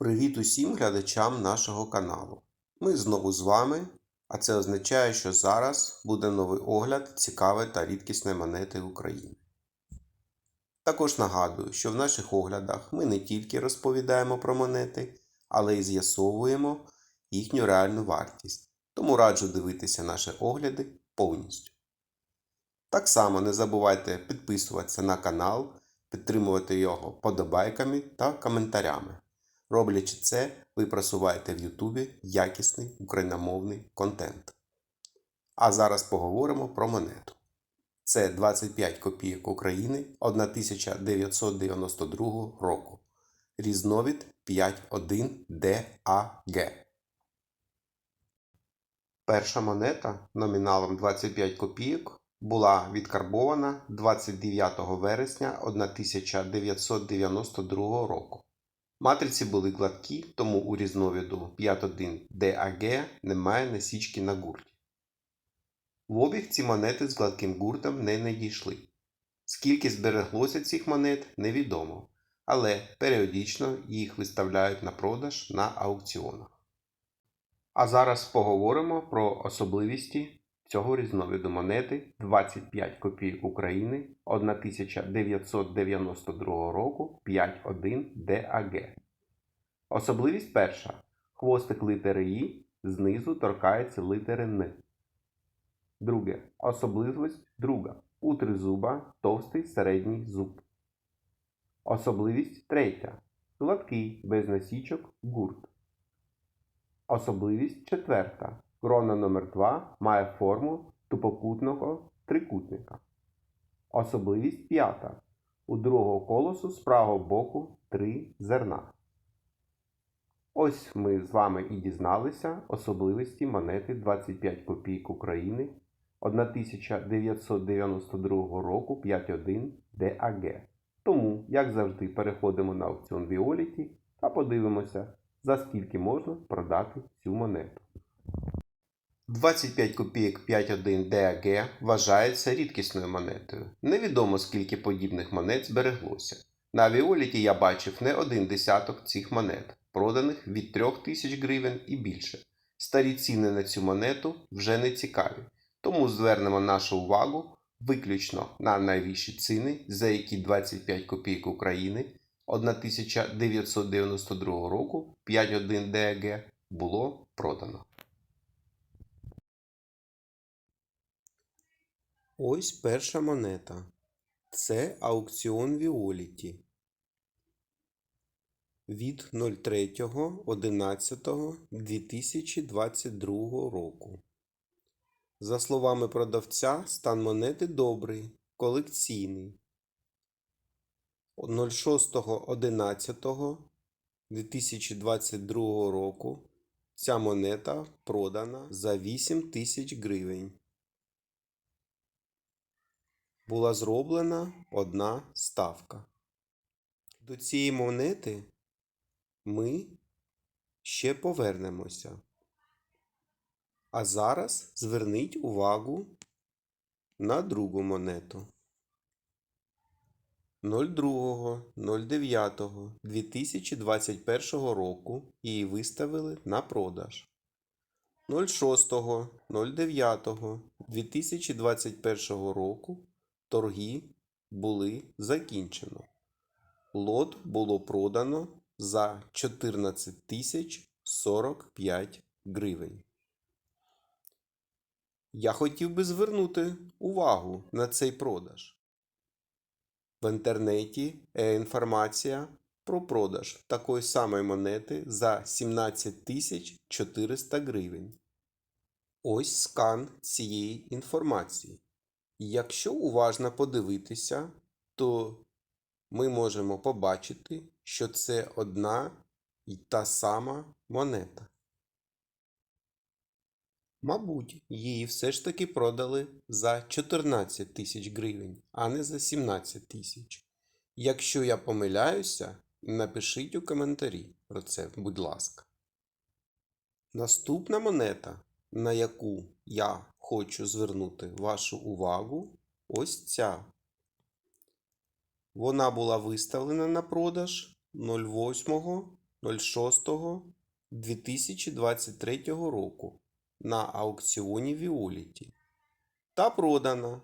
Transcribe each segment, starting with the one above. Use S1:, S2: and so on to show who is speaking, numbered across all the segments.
S1: Привіт усім глядачам нашого каналу. Ми знову з вами, а це означає, що зараз буде новий огляд цікавої та рідкісної монети України. Також нагадую, що в наших оглядах ми не тільки розповідаємо про монети, але й з'ясовуємо їхню реальну вартість. Тому раджу дивитися наші огляди повністю. Так само не забувайте підписуватися на канал, підтримувати його подобайками та коментарями. Роблячи це, ви просуваєте в Ютубі якісний україномовний контент. А зараз поговоримо про монету. Це 25 копійок України 1992 року. Різновид 5.1 DAG. Перша монета номіналом 25 копійок була відкарбована 29 вересня 1992 року. Матриці були гладкі, тому у різновиду 5.1 DAG немає насічки на гурті. В обіг ці монети з гладким гуртом не надійшли. Скільки збереглося цих монет, невідомо, але періодично їх виставляють на продаж на аукціонах. А зараз поговоримо про особливості цього різновиду монети 25 копійок України 1992 року 5.1 DAG. Особливість перша. Хвостик літери І знизу торкається літери Н. Друге. Особливість друга. У тризуба товстий середній зуб. Особливість третя. Гладкий без насічок гурт. Особливість четверта. Крона номер 2 має форму тупокутного трикутника. Особливість п'ята. У другого колосу з правого боку три зерна. Ось ми з вами і дізналися особливості монети 25 копійок України 1992 року 5.1 DAG. Тому, як завжди, переходимо на аукціон Віоліті та подивимося, за скільки можна продати цю монету. 25 копійок 5.1 DAG вважається рідкісною монетою. Невідомо скільки подібних монет збереглося. На Віоліті я бачив не один десяток цих монет, проданих від 3000 гривень і більше. Старі ціни на цю монету вже не цікаві, тому звернемо нашу увагу виключно на найвищі ціни, за які 25 копійок України 1992 року 5.1 DAG було продано. Ось перша монета. Це аукціон Віоліті. Від 03.11.2022 року. За словами продавця, стан монети добрий, колекційний. 06.11.2022 року ця монета продана за 8 тисяч гривень була зроблена одна ставка. До цієї монети ми ще повернемося. А зараз зверніть увагу на другу монету. 02.09.2021 року її виставили на продаж. 06.09.2021 року торги були закінчено. Лот було продано за 14 тисяч 45 гривень. Я хотів би звернути увагу на цей продаж. В інтернеті є інформація про продаж такої самої монети за 17 тисяч 400 гривень. Ось скан цієї інформації. Якщо уважно подивитися, то ми можемо побачити, що це одна і та сама монета. Мабуть, її все ж таки продали за 14 тисяч гривень, а не за 17 тисяч. Якщо я помиляюся, напишіть у коментарі про це, будь ласка. Наступна монета, на яку я хочу звернути вашу увагу, ось ця. Вона була виставлена на продаж 08 06.2023 року на аукціоні Віоліті та продана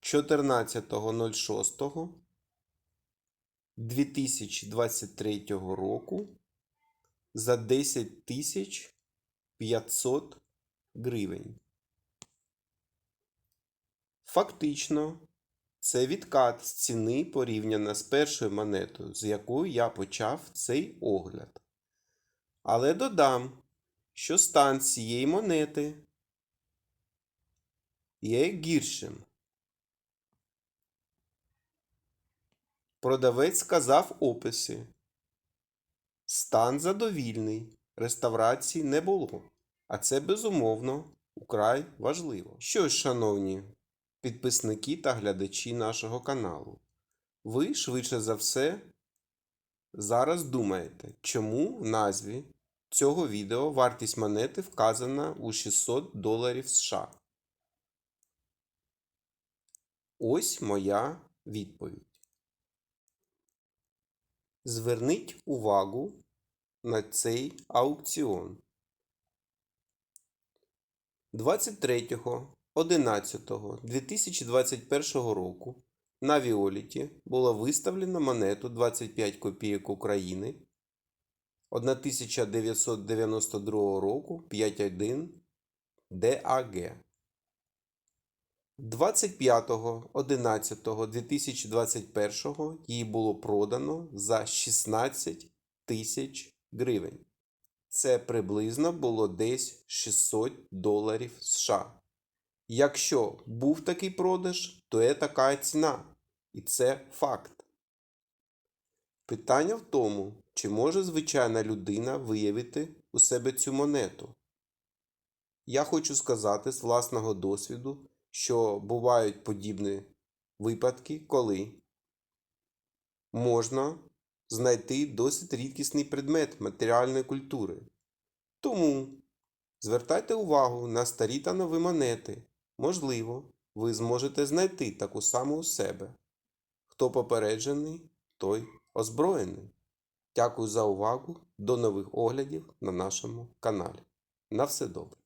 S1: 14.06.2023 року за 10 тисяч 500 гривень. Фактично, це відкат з ціни порівняно з першою монетою, з якою я почав цей огляд. Але додам, що стан цієї монети є гіршим. Продавець сказав описі. Стан задовільний, реставрації не було. А це безумовно украй важливо. Що ж, шановні підписники та глядачі нашого каналу, ви швидше за все зараз думаєте, чому в назві цього відео вартість монети вказана у 600 доларів США. Ось моя відповідь. Зверніть увагу на цей аукціон. 23.11.2021 року на Віоліті було виставлено монету 25 копійок України 1992 року 5.1 ДАГ. 25.11.2021 її було продано за 16 тисяч гривень. Це приблизно було десь 600 доларів США. Якщо був такий продаж, то є така ціна. І це факт. Питання в тому, чи може звичайна людина виявити у себе цю монету. Я хочу сказати з власного досвіду, що бувають подібні випадки, коли можна знайти досить рідкісний предмет матеріальної культури. Тому звертайте увагу на старі та нові монети. Можливо, ви зможете знайти таку саму у себе. Хто попереджений, той озброєний. Дякую за увагу. До нових оглядів на нашому каналі. На все добре.